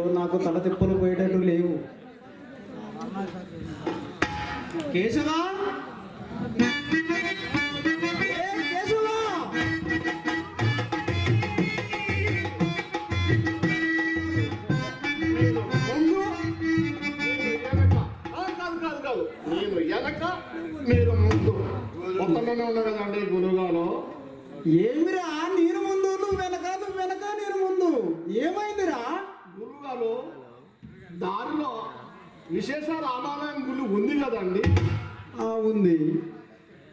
వీడితో నాకు తల తిప్పలు పోయేటట్టు లేవు. కేశవా? మీరు ముందు. మొత్తంలోనే ఉన్నారు కదండి గురుగారు నేను ముందు నువ్వు వెనక నువ్వు వెనక నేను ముందు ఏమైందిరా గురుగారు దారిలో విశేష రామాలయం గుడి ఉంది కదండి? ఆ ఉంది.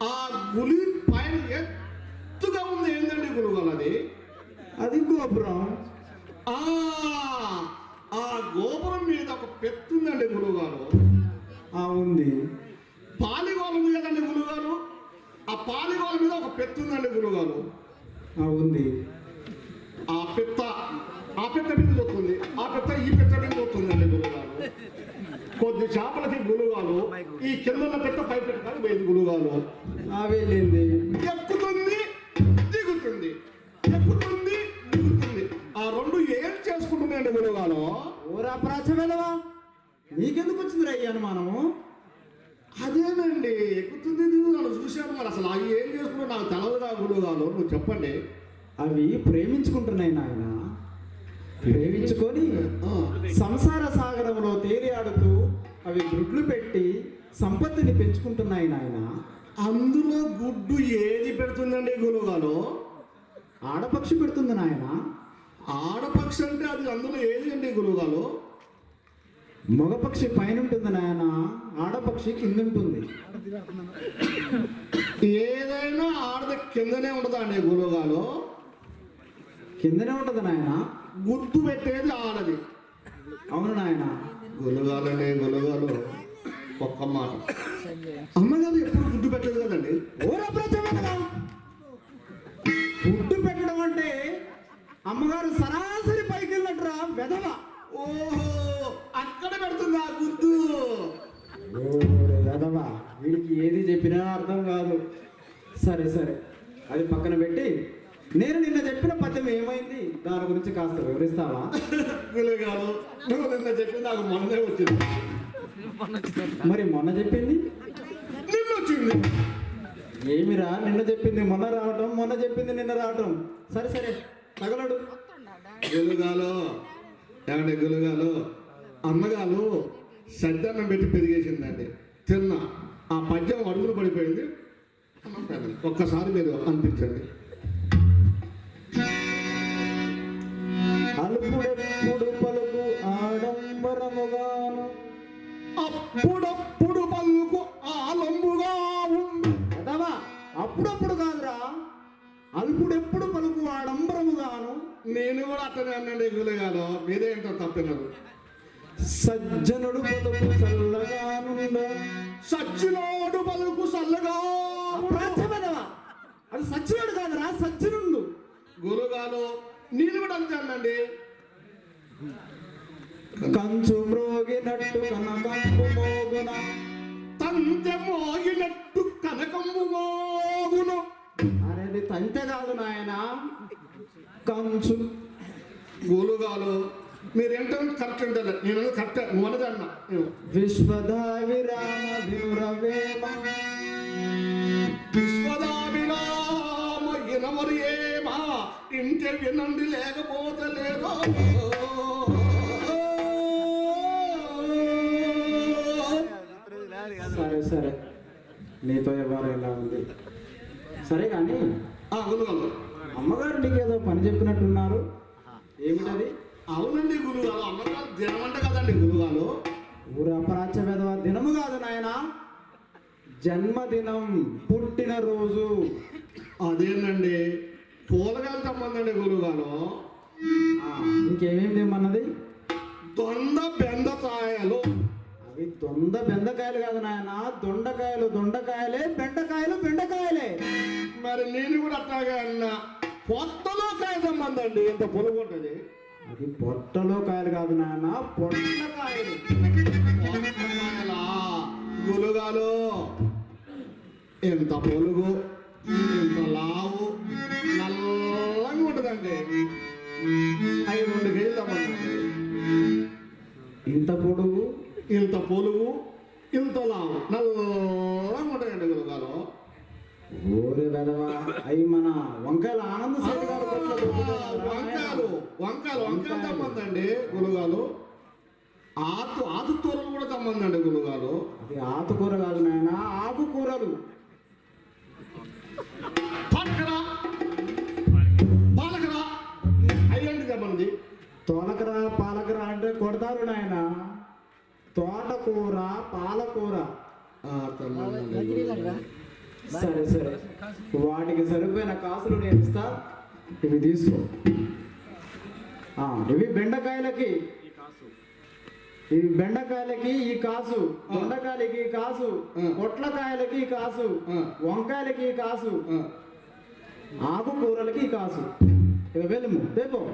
ఆ గుడి పైన ఎత్తుగా ఉంది. ఏంటండి గురుగారు అది? అది గోపురం. ఆ గోపురం మీద ఒక పెత్తుందండి గురుగారు ఆ ఉంది. పాలిగోల ఉంది కదండి గురుగారు ఆ పాలిగోల మీద ఒక పెత్తుందండి గురుగారు ఆ ఉంది. ఆ పెత్త ఆ పెత్త మీద వస్తుంది ఆ పెత్త ఈ పెత్త మీద వస్తుందండి గురుగారు కొద్ది చేపలకి గురుగాలు ఈ కింద ఉన్న పై పెట్ట కానీ పోయింది గురుగాలు ఆ వెళ్ళింది ఎక్కుతుంది దిగుతుంది. ఎక్కుతుంది దిగుతుంది. ఆ రెండు ఏం చేసుకుంటుందండి గురుగాలు ఓరా ప్రాచమేదవా నీకెందుకు వచ్చిందిరా ఈ అనుమానము? అదేనండి ఎక్కుతుంది దిగుతుంది. చూశాను మరి అసలు అవి ఏం చేసుకుంటూ నాకు తెలవదుగా గురుగాలు నువ్వు చెప్పండి. అవి ప్రేమించుకుంటున్నాయి నాయన. ప్రేమించుకొని సంసార సాగరంలో తేలియాడుతూ అవి గుడ్లు పెట్టి సంపత్తిని పెంచుకుంటున్నాయి నాయన. అందులో గుడ్డు ఏది పెడుతుందండి గురుగాలు ఆడపక్షి పెడుతుంది నాయన. ఆడపక్షి అంటే అది అందులో ఏది అండి గురుగాలు మగపక్షి పైన ఉంటుంది నాయన ఆడపక్షి కింద ఉంటుంది ఏదైనా ఆడది కిందనే ఉండదా అండి గురుగాలు కిందనే ఉంటుంది నాయన. గుడ్డు పెట్టేది ఆడది. అవును నాయన. గురుగాలండి గురుగాలు ఒక్క మాట. అమ్మగారు ఎప్పుడు గుడ్డు పెట్టలేదు కదండి? గుడ్డు పెట్టడం అంటే అమ్మగారు సరాసరి పైకి వెళ్ళట్రా వెధవ. ఓహో అక్కడ పెడుతుంది గుడ్డు? వెధవ వీడికి ఏది చెప్పినా అర్థం కాదు. సరే సరే. అది పక్కన పెట్టి నేను నిన్న చెప్పిన పద్యం ఏమైంది? దాని గురించి కాస్త వివరిస్తావా? గురుగారు నువ్వు నిన్న చెప్పి నాకు మొన్ననే వచ్చింది. మరి మొన్న చెప్పింది? నిన్న వచ్చింది. ఏమిరా? నిన్న చెప్పింది మొన్న రావటం మొన్న చెప్పింది నిన్న రావటం. సరే సరే తగలడు. గులుగాలు ఏమంటే గులుగాలు అమ్మగారు సద్దన్నం పెట్టి పెరిగేసిందండి. తిన్న. ఆ పద్యం అడుగులు పడిపోయింది. ఒక్కసారి మీరు అనిపించండి. నేను కూడా అట్లనే అనండి గులుగాలు మీరేంటో తప్పినారు. సజ్జనుడు పలుకు చల్లగానుండ పలుకు సల్లగా ప్రాచ్యమేదవా అది సచ్చినుడు కాదురా సజ్జనుండు. గురుగాలు నేను కూడా అంతే అనండి కంచు మ్రోగినట్టు కనకంబు మోగున తంతె మోగినట్టు కనకంబు మోగును. అనేది తంతె కాదు నాయన. కంచు గులుగాలు. మీరేంటో కరెక్ట్ ఉంటారు నేను కరెక్ట్ మొదటన్న విశ్వదావిరామ వినురవేమ విశ్వదాభిరామ ఇనమరు ఏమా ఇంటే వినండి లేకపోతే లేదో. సరే సరే. నీతో ఎవరు ఎలా ఉంది? సరే కానీ ఆ, గురుగాలు అమ్మగారు నీకు ఏదో పని చెప్పినట్టున్నారు ఏమిటది అవునండి గురుగాలు అమ్మగారు దినమంట కదండి గురుగాలు ఊరు అపరాచ వెధవ దినము కాదు నాయన. జన్మదినం పుట్టినరోజు. అదేనండి పూలగాలు సంబంధండి గురుగాలు ఆ, ఇంకేమేమి తెమ్మన్నది దొండ బెండకాయలు అవి దొంద బెండకాయలు కాదు నాయన. దొండకాయలు దొండకాయలే బెండకాయలు బెండకాయలే. మరి నేను కూడా అట్లాగే అన్నా. పొట్టలో కాయ తెమ్మందండి ఎంత పొలుగు ఉంటుంది. అది పొట్టలో కాయలు కాదు నాయన పొట్టకాయలు పొట్టకాయలా గులుగాలు. ఎంత పొలుగు ఎంత లావు నల్లంగా ఉంటుందండి. అవి రెండు కేజీలు తెమ్మందండి ఇంత పొడుగు ఇంత పొలుగు ఇంత లావు నల్లంగా ఉంటాయండి గులుగాలు. ఓరే వెదవా అవి మన వంకాయల ఆనంద వంకాయలు వంకాయలు వంకాయలు తెమ్మందండి గులుగాలు ఆతు ఆతు తోలు కూడా తెమ్మందండి గులుగాలు అది ఆకుకూర కాదు నాయన ఆకుకూరలు పక్కన పాలకరా. అయ్యండి తెమ్మంది. తోలకర పాలకర అంటే కొడతారు నాయన. తోటకూర పాలకూర. గులుగాలు. సరే సరే. వాటికి సరిపోయిన కాసులు నేను ఇస్తా. ఇవి తీసుకో. ఆ, ఇవి బెండకాయలకి. ఇవి బెండకాయలకి ఈ కాసు దొండకాయలకి ఈ కాసు. పొట్లకాయలకి ఈ కాసు. వంకాయలకి ఈ కాసు ఆకుకూరలకి ఈ కాసు. ఇక వెళ్ళము. రేపు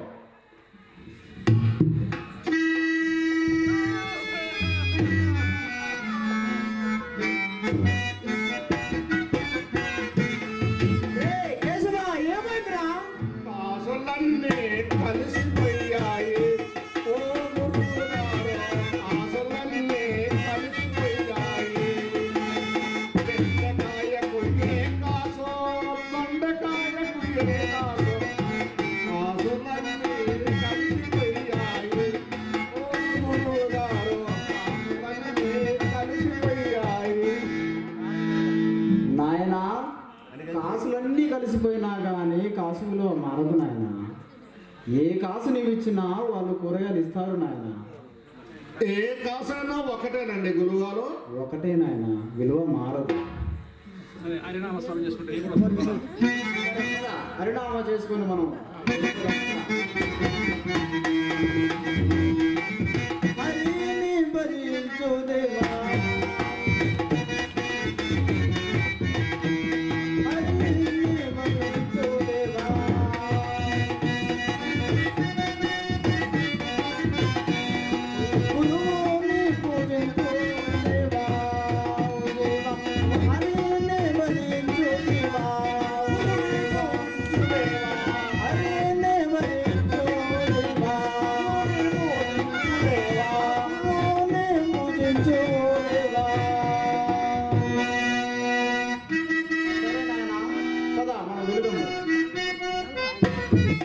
కాసులన్నీ కలిసిపోయినా కానీ కాసులో మారదు నాయన. ఏ కాసు నీవు ఇచ్చినా వాళ్ళు కూరగాయలు ఇస్తారు నాయన. ఏ కాసైనా ఒకటేనండి గురువుగారు ఒకటే నాయన విలువ మారదు. హరినామా చేసుకుని మనం భరించు దేవ